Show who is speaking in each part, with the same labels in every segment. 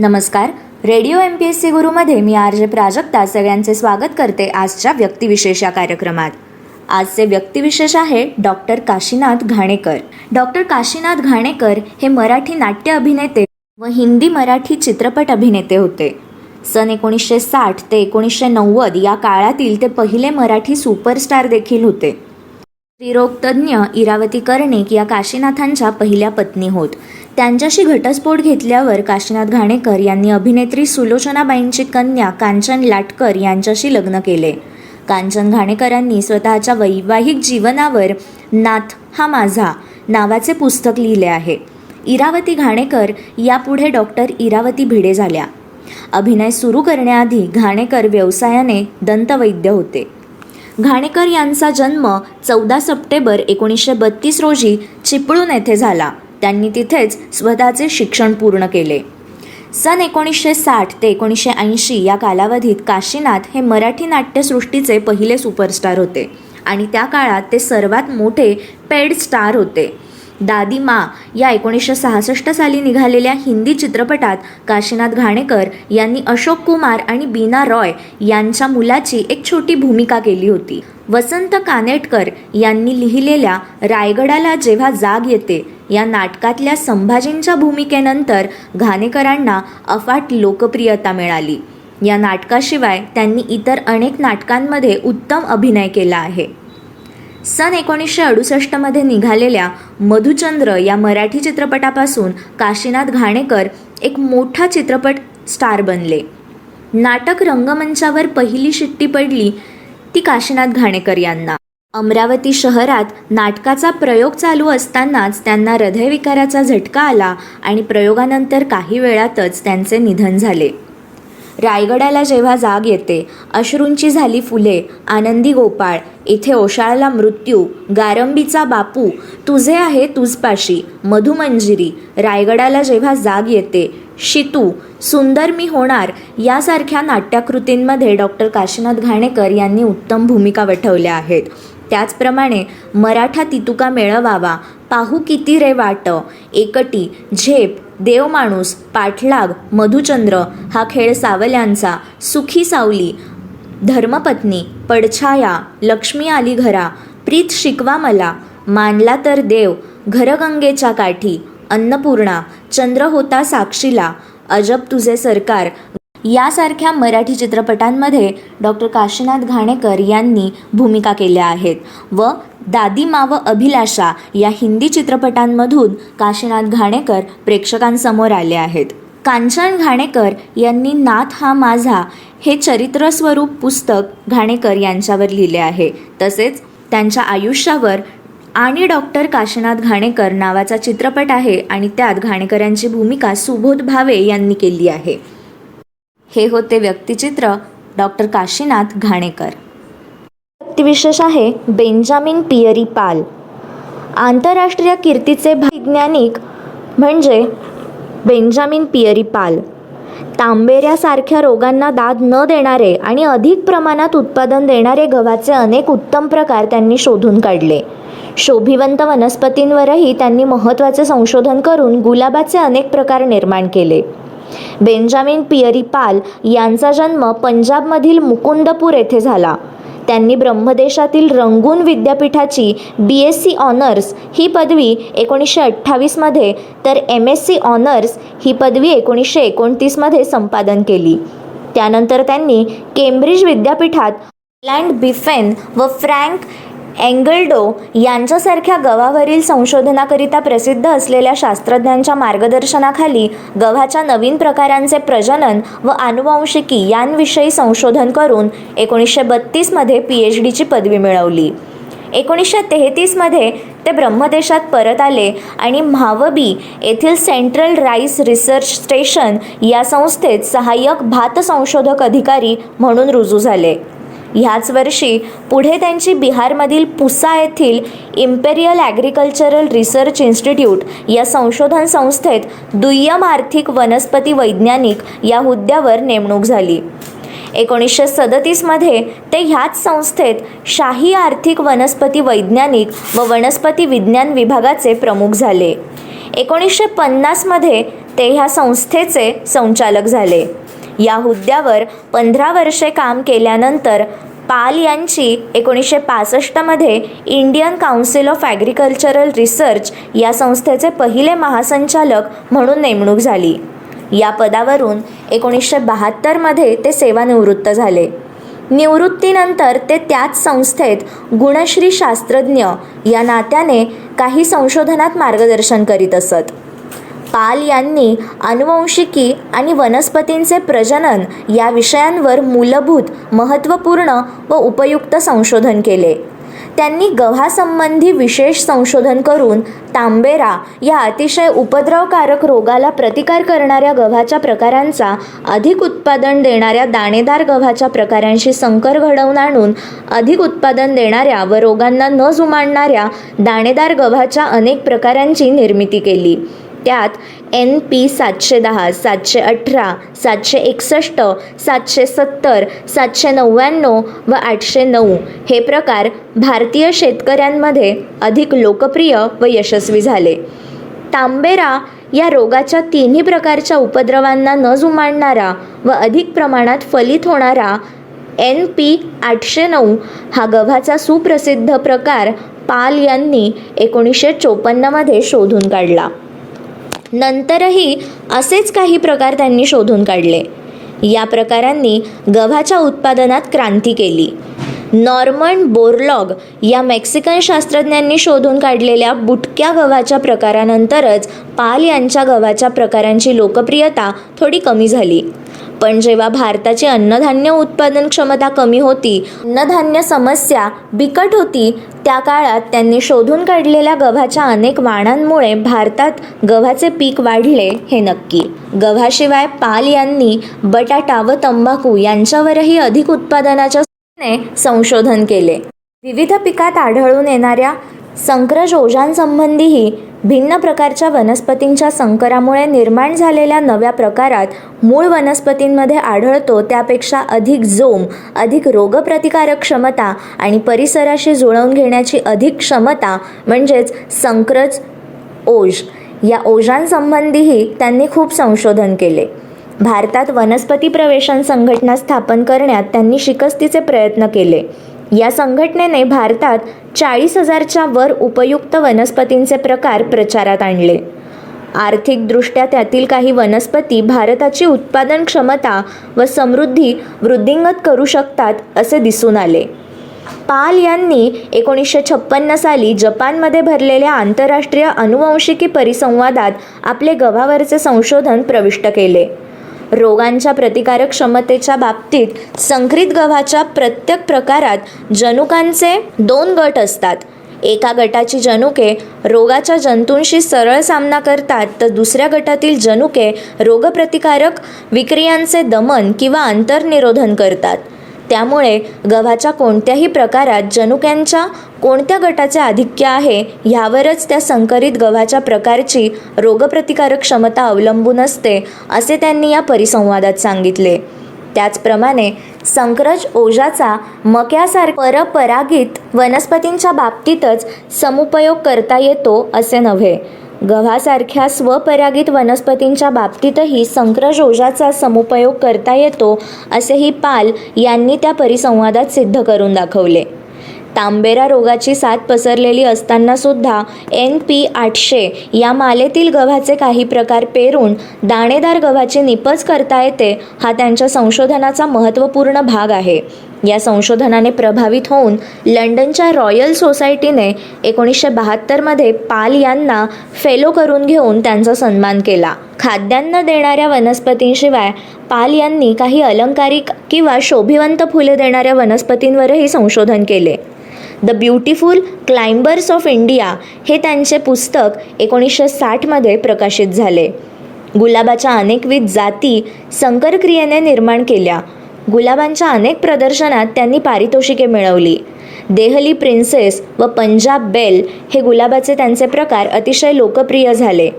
Speaker 1: नमस्कार. Radio M P S C गुरुमध्ये मी R J Prajakta सगळ्यांचे स्वागत करते आजच्या व्यक्तिविशेष या कार्यक्रमात. आजचे व्यक्तिविशेष आहे डॉक्टर काशीनाथ घाणेकर. डॉक्टर काशीनाथ घाणेकर हे मराठी नाट्य अभिनेते व हिंदी मराठी चित्रपट अभिनेते होते. सन एकोणीसशे साठ ते एकोणीसशे नव्वद या काळातील ते पहिले मराठी सुपरस्टार देखील होते. स्त्रीरोगतज्ञ इरावती कर्णिक या काशीनाथांच्या पहिल्या पत्नी होत. त्यांच्याशी घटस्फोट घेतल्यावर काशीनाथ घाणेकर यांनी अभिनेत्री सुलोचनाबाईंची कन्या कांचन लाटकर यांच्याशी लग्न केले. कांचन घाणेकरांनी स्वतःच्या वैवाहिक जीवनावर नाथ हा माझा नावाचे पुस्तक लिहिले आहे. इरावती घाणेकर यापुढे डॉक्टर इरावती भिडे झाल्या. अभिनय सुरू करण्याआधी घाणेकर व्यवसायाने दंतवैद्य होते. घाणेकर यांचा जन्म चौदा सप्टेंबर एकोणीसशे बत्तीस रोजी चिपळूण येथे झाला. त्यांनी तिथेच स्वतःचे शिक्षण पूर्ण केले. सन एकोणीसशे साठ ते एकोणीसशे ऐंशी या कालावधीत काशीनाथ हे मराठी नाट्यसृष्टीचे पहिले सुपरस्टार होते आणि त्या काळात ते सर्वात मोठे पेड स्टार होते. दादी मा या एकोणीसशे सहासष्ट साली निघालेल्या हिंदी चित्रपटात काशीनाथ घाणेकर यांनी अशोक कुमार आणि बीना रॉय यांच्या मुलाची एक छोटी भूमिका केली होती. वसंत कानेटकर यांनी लिहिलेल्या रायगडाला जेव्हा जाग येते या नाटकातल्या संभाजींच्या भूमिकेनंतर घाणेकरांना अफाट लोकप्रियता मिळाली. या नाटकाशिवाय त्यांनी इतर अनेक नाटकांमध्ये उत्तम अभिनय केला आहे. सन एकोणीसशे अडुसष्टमध्ये निघालेल्या मधुचंद्र या मराठी चित्रपटापासून काशीनाथ घाणेकर एक मोठा चित्रपट स्टार बनले. नाटक रंगमंचावर पहिली शिट्टी पडली ती काशीनाथ घाणेकर यांना. अमरावती शहरात नाटकाचा प्रयोग चालू असतानाच त्यांना हृदयविकाराचा झटका आला आणि प्रयोगानंतर काही वेळातच त्यांचे निधन झाले. रायगडाला जेव्हा जाग येते अश्रूंची झाली फुले आनंदी गोपाळ इथे ओशाळला मृत्यू गारंबीचा बापू तुझे आहे तुझपाशी मधुमंजिरी रायगडाला जेव्हा जाग येते शितू सुंदर मी होणार यासारख्या नाट्यकृतींमध्ये डॉक्टर काशीनाथ घाणेकर यांनी उत्तम भूमिका वठवल्या आहेत. त्याचप्रमाणे मराठा तितुका मेळवावा पाहू किती रे वाट. एकटी झेप देव माणूस पाठलाग मधुचंद्र हा खेळ सावल्यांचा सुखी सावली धर्मपत्नी पडछाया लक्ष्मी आली घरा प्रीत शिकवा मला मानला तर देव घरगंगेच्या काठी अन्नपूर्णा चंद्र होता साक्षीला अजब तुझे सरकार यासारख्या मराठी चित्रपटांमध्ये डॉक्टर काशीनाथ घाणेकर यांनी भूमिका केल्या आहेत व दादी माव अभिलाषा या हिंदी चित्रपटांमधून काशीनाथ घाणेकर प्रेक्षकांसमोर आले आहेत. कांचन घाणेकर यांनी नाथ हा माझा हे चरित्रस्वरूप पुस्तक घाणेकर यांच्यावर लिहिले आहे. तसेच त्यांच्या आयुष्यावर आणि डॉक्टर काशीनाथ घाणेकर नावाचा चित्रपट आहे आणि त्यात घाणेकरांची भूमिका सुबोध भावे यांनी केली आहे. हे होते व्यक्तिचित्र. डॉक्टर काशीनाथ घाणेकर. व्यक्तिविशेष आहे बेंजामिन पियरी पाल. आंतरराष्ट्रीय कीर्तीचे वैज्ञानिक म्हणजे बेंजामिन पियरी पाल. तांबेऱ्यासारख्या रोगांना दाद न देणारे आणि अधिक प्रमाणात उत्पादन देणारे गव्हाचे अनेक उत्तम प्रकार त्यांनी शोधून काढले. शोभिवंत वनस्पतींवरही त्यांनी महत्त्वाचे संशोधन करून गुलाबाचे अनेक प्रकार निर्माण केले. बेंजामिन पियरी पाल यांचा जन्म पंजाबमधील मुकुंदपूर येथे झाला. त्यांनी ब्रह्मदेशातील रंगून विद्यापीठाची बी एस सी ऑनर्स ही पदवी एकोणीसशे अठ्ठावीसमध्ये तर एम एस सी ऑनर्स ही पदवी एकोणीसशे एकोणतीसमध्ये संपादन केली. त्यानंतर त्यांनी केम्ब्रिज विद्यापीठात लँड बिफेन व फ्रँक एंगल्डो यांच्यासारख्या गव्हावरील संशोधनाकरिता प्रसिद्ध असलेल्या शास्त्रज्ञांच्या मार्गदर्शनाखाली गव्हाच्या नवीन प्रकारांचे प्रजनन व आनुवंशिकी यांविषयी संशोधन करून एकोणीसशे बत्तीसमध्ये पी एच डीची पदवी मिळवली. एकोणीसशे तेहतीसमध्ये ते ब्रह्मदेशात परत आले आणि म्हावबी येथील सेंट्रल राईस रिसर्च स्टेशन या संस्थेत सहाय्यक भात संशोधक अधिकारी म्हणून रुजू झाले. ह्याच वर्षी पुढे त्यांची बिहारमधील पुसा येथील इम्पेरियल ॲग्रिकल्चरल रिसर्च इन्स्टिट्यूट या संशोधन संस्थेत दुय्यम आर्थिक वनस्पती वैज्ञानिक या हुद्द्यावर नेमणूक झाली. एकोणीसशे सदतीसमध्ये ते ह्याच संस्थेत शाही आर्थिक वनस्पती वैज्ञानिक व वनस्पती विज्ञान विभागाचे प्रमुख झाले. एकोणीसशे पन्नासमध्ये ते ह्या संस्थेचे संचालक झाले. या हुद्द्यावर पंधरा वर्षे काम केल्यानंतर पाल यांची एकोणीसशे पासष्टमध्ये Indian Council of Agricultural Research या संस्थेचे पहिले महासंचालक म्हणून नेमणूक झाली. या पदावरून एकोणीसशे बहात्तरमध्ये ते सेवानिवृत्त झाले. निवृत्तीनंतर ते त्याच संस्थेत गुणश्री शास्त्रज्ञ या नात्याने काही संशोधनात मार्गदर्शन करीत असत. पाल यांनी अनुवंशिकी आणि वनस्पतींचे प्रजनन या विषयांवर मूलभूत महत्त्वपूर्ण व उपयुक्त संशोधन केले. त्यांनी गव्हासंबंधी विशेष संशोधन करून तांबेरा या अतिशय उपद्रवकारक रोगाला प्रतिकार करणाऱ्या गव्हाच्या प्रकारांचा अधिक उत्पादन देणाऱ्या दाणेदार गव्हाच्या प्रकारांशी संकर घडवून आणून अधिक उत्पादन देणाऱ्या व रोगांना न जुमानणाऱ्या दाणेदार गव्हाच्या अनेक प्रकारांची निर्मिती केली. त्यात एन पी सातशे दहा सातशे अठरा सातशे एकसष्ट सातशे सत्तर सातशे नव्याण्णव व आठशे नऊ हे प्रकार भारतीय शेतकऱ्यांमध्ये अधिक लोकप्रिय व यशस्वी झाले. तांबेरा या रोगाच्या तिन्ही प्रकारच्या उपद्रवांना न जुमानणारा व अधिक प्रमाणात फलित होणारा एन पी आठशे नऊ हा गव्हाचा सुप्रसिद्ध प्रकार पाल यांनी एकोणीसशे चोपन्नमध्ये शोधून काढला. नंतरही असेच काही प्रकार त्यांनी शोधून काढले. या प्रकारांनी गव्हाच्या उत्पादनात क्रांती केली. नॉर्मन बोरलॉग या मेक्सिकन शास्त्रज्ञांनी शोधून काढलेल्या बुटक्या गव्हाच्या प्रकारानंतरच पाल यांच्या गव्हाच्या प्रकारांची लोकप्रियता थोडी कमी झाली. पण जेव्हा भारताची अन्नधान्य उत्पादन क्षमता कमी होती अन्नधान्य समस्या बिकट होती त्या काळात त्यांनी शोधून काढलेल्या गव्हाच्या अनेक वाणांमुळे भारतात गव्हाचे पीक वाढले हे नक्की. गव्हाशिवाय पाल यांनी बटाटा व तंबाखू यांच्यावरही अधिक उत्पादनाच्या संशोधन केले. विविध पिकात आढळून येणाऱ्या संक्रज ओझांसंबंधीही भिन्न प्रकारच्या वनस्पतींच्या संकरामुळे निर्माण झालेल्या नव्या प्रकारात मूळ वनस्पतींमध्ये आढळतो त्यापेक्षा अधिक जोम अधिक रोगप्रतिकारक क्षमता आणि परिसराशी जुळवून घेण्याची अधिक क्षमता म्हणजेच संक्रज ओझ या ओझांसंबंधीही त्यांनी खूप संशोधन केले. भारतात वनस्पती प्रवेशन संघटना स्थापन करण्यात त्यांनी शिकस्तीचे प्रयत्न केले. या संघटनेने भारतात चाळीस हजारच्या वर उपयुक्त वनस्पतींचे प्रकार प्रचारात आणले. आर्थिकदृष्ट्या त्यातील काही वनस्पती भारताची उत्पादन क्षमता व समृद्धी वृद्धिंगत करू शकतात असे दिसून आले. पाल यांनी एकोणीसशे छप्पन्न साली जपानमध्ये भरलेल्या आंतरराष्ट्रीय अनुवंशिकी परिसंवादात आपले गव्हावरचे संशोधन प्रविष्ट केले. रोगांच्या प्रतिकारक क्षमतेच्या बाबतीत संकरित गव्हाच्या प्रत्येक प्रकारात जनुकांचे दोन गट असतात. एका गटाची जनुके रोगाच्या जंतूंशी सरळ सामना करतात तर दुसऱ्या गटातील जनुके रोगप्रतिकारक विक्रियांचे दमन किंवा अंतर्निरोधन करतात. त्यामुळे गव्हाच्या कोणत्याही प्रकारात जनुक्यांच्या कोणत्या गटाचे आधिक्य आहे ह्यावरच त्या संकरित गव्हाच्या प्रकारची रोगप्रतिकारक क्षमता अवलंबून असते असे त्यांनी या परिसंवादात सांगितले. त्याचप्रमाणे संक्रज ओझाचा मक्यासारख परपरागित वनस्पतींच्या बाबतीतच समुपयोग करता येतो असे नव्हे. गव्हासारख्या स्वपरागित वनस्पतींच्या बाबतीतही संक्रज समुपयोग करता येतो असेही पाल यांनी त्या परिसंवादात सिद्ध करून दाखवले. तांबेरा रोगाची साथ पसरलेली असताना सुद्धा एन पी आठशे या मालेतील गव्हाचे काही प्रकार पेरून दाणेदार गव्हाची निपज करता येते हा त्यांच्या संशोधनाचा महत्त्वपूर्ण भाग आहे. या संशोधनाने प्रभावित होऊन लंडनच्या रॉयल सोसायटीने एकोणीसशे बहात्तरमध्ये पाल यांना फेलो करून घेऊन त्यांचा सन्मान केला. खाद्यान्न देणाऱ्या वनस्पतींशिवाय पाल यांनी काही अलंकारिक किंवा शोभिवंत फुले देणाऱ्या वनस्पतींवरही संशोधन केले. The beautiful climbers of India हे त्यांचे पुस्तक एकोणीसशे साठमध्ये प्रकाशित झाले. गुलाबाच्या अनेकविध जाती संकरक्रियेने निर्माण केल्या. गुलाबांच्या अनेक प्रदर्शनात त्यांनी पारितोषिके मिळवली. देहली प्रिन्सेस व पंजाब बेल हे गुलाबाचे त्यांचे प्रकार अतिशय लोकप्रिय झाले.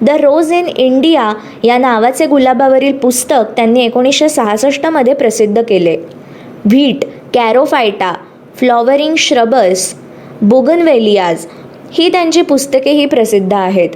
Speaker 1: द रोज इन इंडिया या नावाचे गुलाबावरील पुस्तक त्यांनी एकोणीसशे सहासष्टमध्ये प्रसिद्ध केले. व्हीट कॅरोफायटा फ्लॉवरिंग श्रबस बुगनवेलियाज ही त्यांची पुस्तकेही प्रसिद्ध आहेत.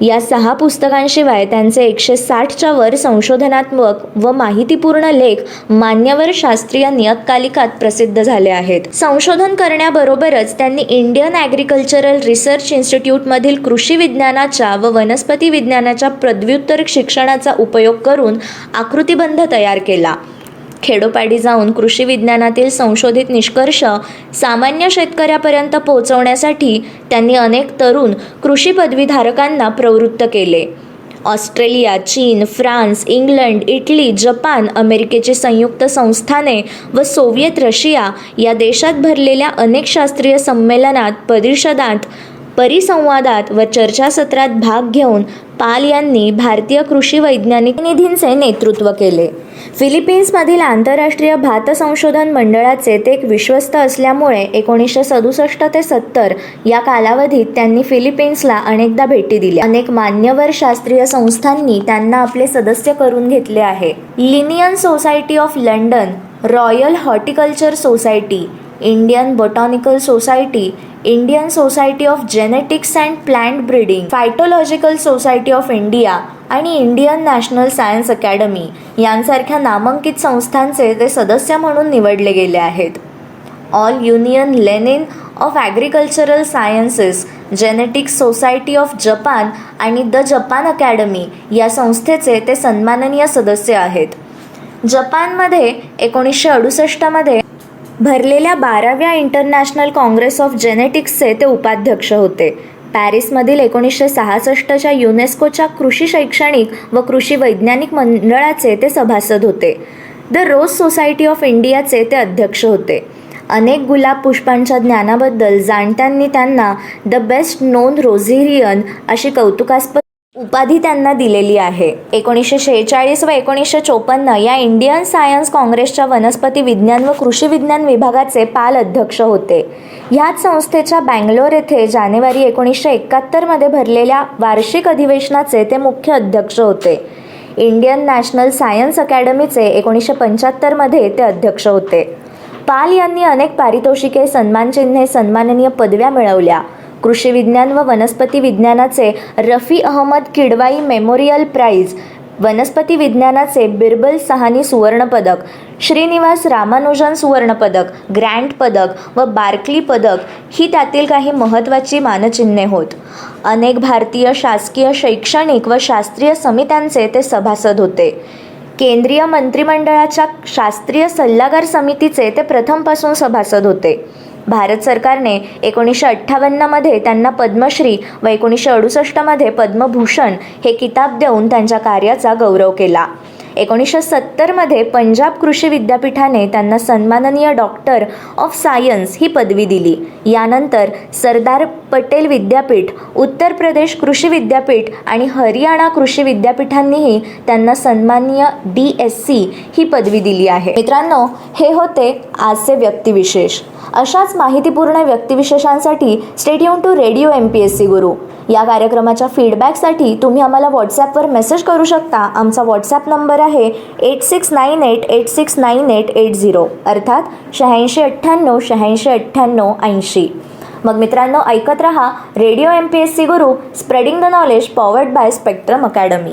Speaker 1: या सहा पुस्तकांशिवाय त्यांचे एकशे साठच्या वर संशोधनात्मक व माहितीपूर्ण लेख मान्यवर शास्त्रीय नियतकालिकात प्रसिद्ध झाले आहेत. संशोधन करण्याबरोबरच त्यांनी इंडियन ॲग्रिकल्चरल रिसर्च इन्स्टिट्यूटमधील कृषी विज्ञानाच्या व वनस्पती विज्ञानाच्या पदव्युत्तर शिक्षणाचा उपयोग करून आकृतिबंध तयार केला. खेडोपाडी जाऊन कृषी विज्ञानातील संशोधित निष्कर्ष सामान्य शेतकऱ्यापर्यंत पोहोचवण्यासाठी त्यांनी अनेक तरुण कृषी पदवीधारकांना प्रवृत्त केले. ऑस्ट्रेलिया चीन फ्रान्स इंग्लंड इटली जपान अमेरिकेची संयुक्त संस्थाने व सोव्हिएत रशिया या देशात भरलेल्या अनेक शास्त्रीय संमेलनात परिषदात परिसंवादात व चर्चासत्रात भाग घेऊन पाल यांनी भारतीय कृषी वैज्ञानिक निधींचे नेतृत्व केले. फिलिपिन्समधील आंतरराष्ट्रीय भात संशोधन मंडळाचे ते एक विश्वस्त असल्यामुळे एकोणीसशे सदुसष्ट ते सत्तर या कालावधीत त्यांनी फिलिपिन्सला अनेकदा भेटी दिल्या. अनेक मान्यवर शास्त्रीय संस्थांनी त्यांना आपले सदस्य करून घेतले आहे. Linnean Society of London Royal Horticulture Society Indian Botanical Society Indian Society of Genetics and Plant Breeding Phytological Society of India आणि इंडियन नॅशनल सायन्स अकॅडमी यांसारख्या नामांकित संस्थांचे ते सदस्य म्हणून निवडले गेले आहेत. All Union Lenin of Agricultural Sciences Genetics Society of Japan आणि द जपान अकॅडमी या संस्थेचे ते सन्माननीय सदस्य आहेत. जपानमध्ये एकोणीसशे अडुसष्टमध्ये भरलेल्या बाराव्या इंटरनॅशनल काँग्रेस ऑफ जेनेटिक्सचे ते उपाध्यक्ष होते. पॅरिसमधील एकोणीसशे सहासष्टच्या युनेस्कोच्या कृषी शैक्षणिक व कृषी वैज्ञानिक मंडळाचे ते सभासद होते. द रोज सोसायटी ऑफ इंडियाचे ते अध्यक्ष होते. अनेक गुलाब पुष्पांच्या ज्ञानाबद्दल जाणत्यांनी त्यांना द बेस्ट नोन रोझेरियन अशी कौतुकास्पद उपाधी त्यांना दिलेली आहे. एकोणीसशे शेहेचाळीस व एकोणीसशे चोपन्न या इंडियन सायन्स काँग्रेसच्या वनस्पती विज्ञान व कृषी विज्ञान विभागाचे पाल अध्यक्ष होते. ह्याच संस्थेच्या बँगलोर येथे जानेवारी एकोणीसशे एकाहत्तरमध्ये भरलेल्या वार्षिक अधिवेशनाचे ते मुख्य अध्यक्ष होते. इंडियन नॅशनल सायन्स अकॅडमीचे एकोणीसशे पंच्याहत्तरमध्ये ते अध्यक्ष होते. पाल यांनी अनेक पारितोषिके सन्मानचिन्हे सन्माननीय पदव्या मिळवल्या. कृषी विज्ञान व वनस्पती विज्ञानाचे रफी अहमद किडवाई मेमोरियल प्राईज वनस्पती विज्ञानाचे बिरबल सहानी सुवर्णपदक श्रीनिवास रामानुजन सुवर्णपदक ग्रँड पदक व बार्कली पदक ही त्यातील काही महत्त्वाची मानचिन्हे होत. अनेक भारतीय शासकीय शैक्षणिक व शास्त्रीय समित्यांचे ते सभासद होते. केंद्रीय मंत्रिमंडळाच्या शास्त्रीय सल्लागार समितीचे ते प्रथमपासून सभासद होते. भारत सरकारने एकोणीसशे अठ्ठावन्नमध्ये त्यांना पद्मश्री व एकोणीसशे अडुसष्टमध्ये पद्मभूषण हे किताब देऊन त्यांच्या कार्याचा गौरव केला. एकोणीसशे सत्तरमध्ये पंजाब कृषी विद्यापीठाने त्यांना सन्माननीय डॉक्टर ऑफ सायन्स ही पदवी दिली. यानंतर सरदार पटेल विद्यापीठ उत्तर प्रदेश कृषी विद्यापीठ आणि हरियाणा कृषी विद्यापीठांनीही त्यांना सन्माननीय डी एस सी ही पदवी दिली आहे. मित्रांनो हे होते आजचे व्यक्तिविशेष. अशाच माहितीपूर्ण व्यक्तिविशेषांसाठी stay tuned to radio M P S C Guru. या कार्यक्रमाच्या फीडबॅकसाठी तुम्ही आम्हाला व्हॉट्सॲपवर मेसेज करू शकता. आमचा व्हॉट्सॲप नंबर आहे eight six nine eight eight six nine eight eight zero अर्थात शहाऐंशी अठ्ठ्याण्णव शहाऐंशी अठ्ठ्याण्णव ऐंशी. मग मित्रांनो ऐकत रहा radio M P S C Guru spreading the knowledge powered by Spectrum Academy